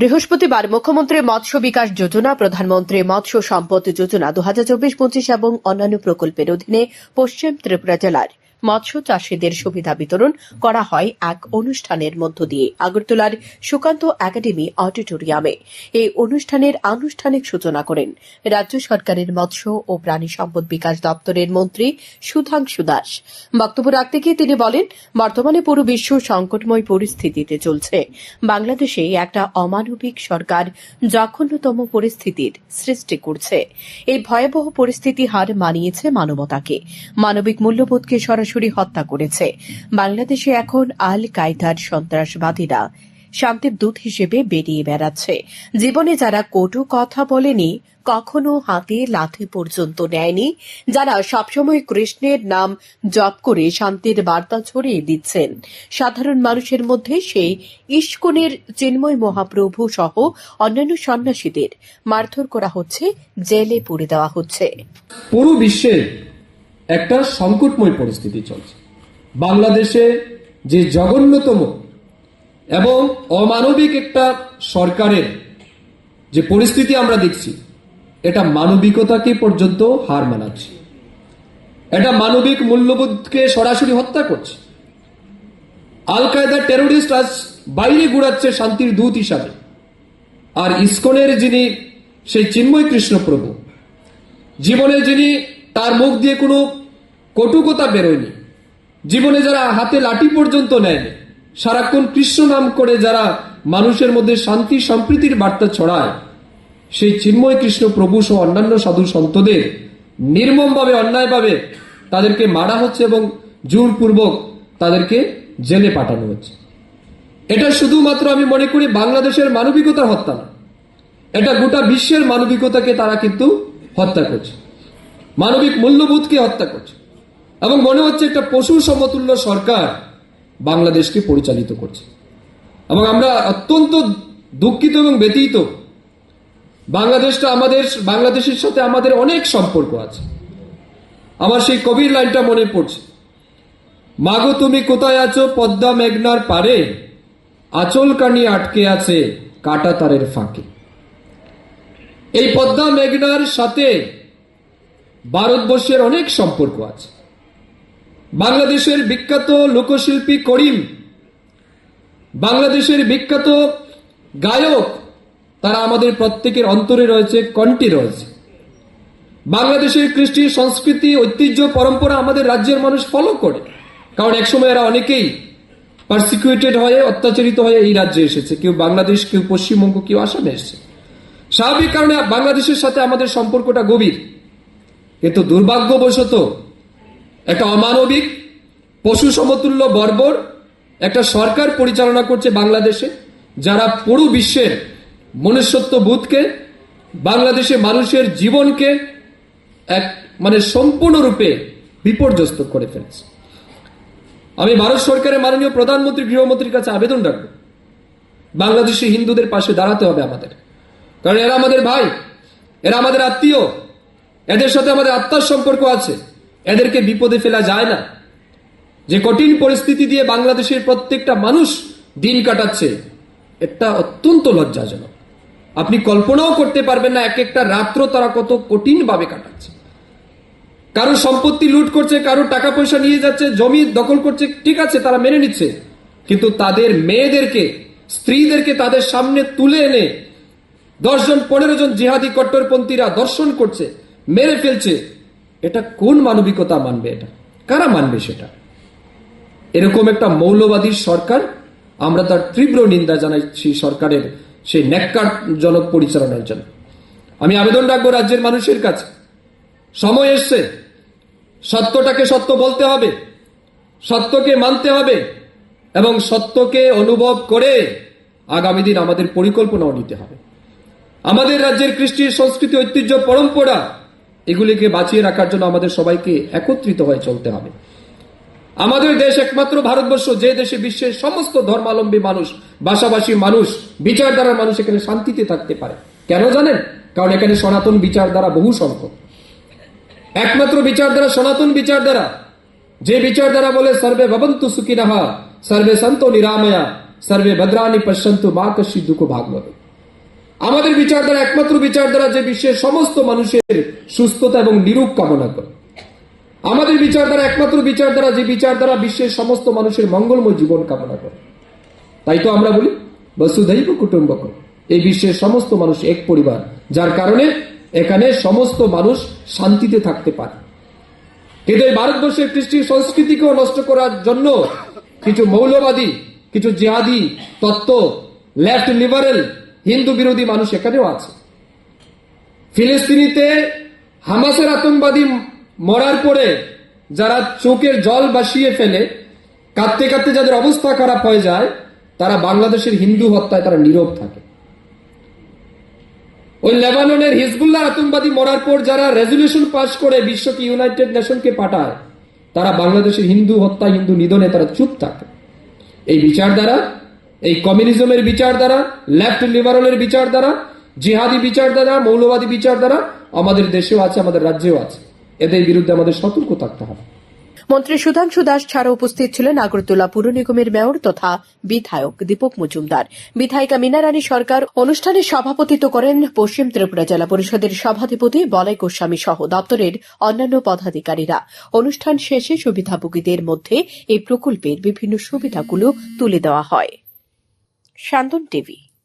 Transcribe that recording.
বৃহস্পতিবার মুখ্যমন্ত্রী মৎস্য বিকাশ যোজনা, প্রধানমন্ত্রী মৎস্য সম্পদ যোজনা দু হাজার চব্বিশ পঁচিশ এবং অন্যান্য প্রকল্পের অধীনে পশ্চিম ত্রিপুরা জেলার মৎস্য চাষীদের সুবিধা বিতরণ করা হয় এক অনুষ্ঠানের মধ্য দিয়ে আগরতলার সুকান্ত একাডেমি অডিটোরিয়ামে। এই অনুষ্ঠানের আনুষ্ঠানিক সূচনা করেন রাজ্য সরকারের মৎস্য ও প্রাণী সম্পদ বিকাশ দপ্তরের মন্ত্রী সুধাংশু দাস। বক্তব্য রাখতে গিয়ে তিনি বলেন, বর্তমানে পুরো বিশ্ব সংকটময় পরিস্থিতিতে চলছে। বাংলাদেশে একটা অমানবিক সরকার জঘন্যতম পরিস্থিতির সৃষ্টি করছে। এই ভয়াবহ পরিস্থিতি হার মানিয়েছে মানবতাকে। মানবিক মূল্যবোধকে সরাসরি হত্যা করেছে। বাংলাদেশে এখন আল কায়দার সন্ত্রাসবাদীরা শান্তির দূত হিসেবে বেরিয়ে বেড়াচ্ছে। জীবনে যারা কটু কথা বলেনি, কখনো হাতে লাথি পর্যন্ত নেয়নি, যারা সবসময় কৃষ্ণের নাম জপ করে শান্তির বার্তা ছড়িয়ে দিচ্ছেন। সাধারণ মানুষের মধ্যে সেই ইস্কনের চিন্ময় মহাপ্রভু সহ অন্যান্য সন্ন্যাসীদের মারধর করা হচ্ছে, জেলে পুরে দেওয়া হচ্ছে। পুরো বিশ্বে একটা সংকটময় পরিস্থিতি চলছে। বাংলাদেশে যে জঘন্যতম এবং অমানবিক একটা সরকারের যে পরিস্থিতি আমরা দেখছি, এটা মানবিকতাকে পর্যন্ত হার মানাচ্ছে। এটা মানবিক মূল্যবোধকে সরাসরি হত্যা করছে। আল কায়দা টেরোরিস্ট আজ বাইরে ঘুরাচ্ছে শান্তির দূত হিসাবে। আর ইসকনের যিনি সেই চিন্ময় কৃষ্ণপ্রভু, জীবনে যিনি তার মুখ দিয়ে কোনো কটুকতা বেরোয়নি। জীবনে যারা হাতে লাঠি পর্যন্ত নেয়নি সারাক্ষণ কৃষ্ণ নাম করে যারা মানুষের মধ্যে শান্তি, সম্প্রীতির বার্তা ছড়ায়, সেই চিন্ময় কৃষ্ণ প্রভু সহ অন্যান্য সাধু সন্তদের নির্মমভাবে, অন্যায়ভাবে তাদেরকে মারা হচ্ছে এবং জোরপূর্বক তাদেরকে জেলে পাঠানো হচ্ছে। এটা শুধুমাত্র আমি মনে করি বাংলাদেশের মানবিকতার হত্যা না, এটা গোটা বিশ্বের মানবিকতাকে তারা কিন্তু হত্যা করছে। মানবিক মূল্যবোধকে হত্যা করছে। এবং মনে হচ্ছে একটা পশু সমতুল্য সরকার বাংলাদেশকে পরিচালিত করছে। এবং আমরা অত্যন্ত দুঃখিত এবং ব্যতীত বাংলাদেশটা আমাদের, বাংলাদেশের সাথে আমাদের অনেক সম্পর্ক আছে। আমার সেই কবির লাইনটা মনে পড়ছে। মাগো, তুমি কোথায় আছো? পদ্মা মেঘনার পারে। আচল কানি আটকে আছে কাটা তারের ফাঁকে। এই পদ্মা মেঘনার সাথে ভারতবর্ষের অনেক সম্পর্ক আছে। বাংলাদেশের বিখ্যাত লোকশিল্পী করিম, বাংলাদেশের বিখ্যাত গায়ক, তারা আমাদের প্রত্যেকের অন্তরে রয়েছে, কণ্ঠে রয়েছে। বাংলাদেশের কৃষ্টি, সংস্কৃতি, ঐতিহ্য, পরম্পরা আমাদের রাজ্যের মানুষ ফলো করে। কারণ একসময় এরা অনেকেই পারসিকিউটেড হয়ে, অত্যাচারিত হয়ে এই রাজ্যে এসেছে। কেউ বাংলাদেশ, কেউ পশ্চিমবঙ্গ, কেউ আসামে এসেছে। স্বাভাবিক কারণে বাংলাদেশের সাথে আমাদের সম্পর্কটা গভীর। কিন্তু দুর্ভাগ্যবশত একটা অমানবিক পশু সমতুল্য বর্বর একটা সরকার পরিচালনা করছে বাংলাদেশে, যারা পুরো বিশ্বের মনুষ্যত্ব বোধকে বাংলাদেশে মানুষের জীবনকে এক মানে সম্পূর্ণরূপে বিপর্যস্ত করে ফেলেছে। আমি ভারত সরকারের মাননীয় প্রধানমন্ত্রী, গৃহমন্ত্রীর কাছে আবেদন রাখব। বাংলাদেশি হিন্দুদের পাশে দাঁড়াতে হবে আমাদের। কারণ এরা আমাদের ভাই, এরা আমাদের আত্মীয়, এদের সাথে আমাদের আত্মার সম্পর্ক আছে। এদেরকে বিপদে ফেলা যায় না। যে কঠিন পরিস্থিতি দিয়ে বাংলাদেশের প্রত্যেকটা মানুষ দিন কাটাচ্ছে, এটা অত্যন্ত লজ্জাজনক। আপনি কল্পনাও করতে পারবেন না এক একটা রাত্র তারা কত কঠিন ভাবে কাটাচ্ছে। কারও সম্পত্তি লুট করছে, কারও টাকা পয়সা নিয়ে যাচ্ছে, জমি দখল করছে, ঠিক আছে, তারা মেনে নিচ্ছে। কিন্তু তাদের মেয়েদেরকে, স্ত্রীদেরকে তাদের সামনে তুলে এনে দশজন, পনেরো জন জিহাদি কট্টরপন্থীরা দর্শন করছে, মেরে ফেলছে। এটা কোন মানবিকতা মানবে এটা? কারা মানবে সেটা? এরকম একটা মৌলবাদী সরকার, আমরা তার তীব্র নিন্দা জানাইছি সরকারের সেই ন্যাক্কারজনক পরিচালনার জন্য। আমি আবেদন রাখব রাজ্যের মানুষের কাছে। সময় এসছে। সত্যটাকে সত্য বলতে হবে। সত্যকে মানতে হবে এবং সত্যকে অনুভব করে আগামী দিন আমাদের পরিকল্পনাও নিতে হবে। আমাদের রাজ্যের কৃষ্টি, সংস্কৃতি, ঐতিহ্য, পরম্পরা এগুলিকে বাঁচিয়ে রাখার জন্য আমাদের সবাইকে একত্রিত হয়ে চলতে হবে। আমাদের দেশ একমাত্র ভারতবর্ষ, যে দেশে বিশ্বের সমস্ত ধর্মাবলম্বী মানুষ, ভাষাভাষী মানুষ, বিচারধারার মানুষ এখানে শান্তিতে থাকতে পারে। কেন জানেন? কারণ এখানে সনাতন বিচারধারা বহু সংখ্যক। একমাত্র বিচারধারা সনাতন বিচারধারা। যে বিচারধারা বলে, সর্বে ভবন্তু সুখিনাহা সর্বে সন্ত নিরাময়া, সর্বে ভদ্রানি পশ্যন্তু মা কশি দুঃখ ভাগবত আমাদের বিচারধারা একমাত্র বিচারধারা যে বিশ্বের সমস্ত মানুষের সুস্থতা এবং নিরূপ কামনা করে। আমাদের বিচারধারা একমাত্র বিচারধারা যে বিচারধারা বিশ্বের সমস্ত মানুষের মঙ্গলময় জীবন কামনা করে। তাই তো আমরা বলি, বসুধৈব কুটুম্বক। এই বিশ্বের সমস্ত মানুষ এক পরিবার, যার কারণে এখানে সমস্ত মানুষ শান্তিতে থাকতে পারে। কিন্তু এই ভারতবর্ষের কৃষ্টি সংস্কৃতিকেও নষ্ট করার জন্য কিছু মৌলবাদী, কিছু জিহাদি, তত্ত্ব, লেফট লিবারেল হিন্দু বিরোধী মানুষ এখানেও আছে। ফিলিস্তিনিতে হামাসের আতঙ্কবাদী মরার পরে যারা চোখের জল বাসিয়ে ফেলে, কাঁদতে কাঁদতে যাদের অবস্থা খারাপ হয়ে যায়, তারা বাংলাদেশের হিন্দু হত্যায় তারা নীরব থাকে। ওই লেবাননের হিজবুল্লাহ আতঙ্কবাদী মরার পর যারা রেজলিউশন পাশ করে বিশ্বকে, ইউনাইটেড নেশনকে পাঠায়, তারা বাংলাদেশের হিন্দু হত্যা হিন্দু নিধনে তারা চুপ থাকে। এই বিচার দ্বারা এই কমিউনিজমের বিচার দ্বারা লেফট লিবারেলের বিচার দ্বারা, জিহাদি বিচার দ্বারা, মৌলবাদী বিচার দ্বারা আমাদের দেশেও আছে, আমাদের রাজ্যেও আছে। এদের বিরুদ্ধে আমাদের সতর্ক থাকতে হবে। মন্ত্রী সুধাংশু দাস ছাড়া উপস্থিত ছিলেন আগরতলা পুর নিগমের মেয়র তথা বিধায়ক দীপক মজুমদার। বিধায়িকা মিনারানী সরকার অনুষ্ঠানে সভাপতিত্ব করেন পশ্চিম ত্রিপুরা জেলা পরিষদের সভাধিপতি বলাই গোস্বামী সহ দপ্তরের অন্যান্য পদাধিকারীরা। অনুষ্ঠান শেষে সুবিধাভোগীদের মধ্যে এই প্রকল্পের বিভিন্ন সুবিধাগুলো তুলে দেওয়া হয়। শান্তন টিভি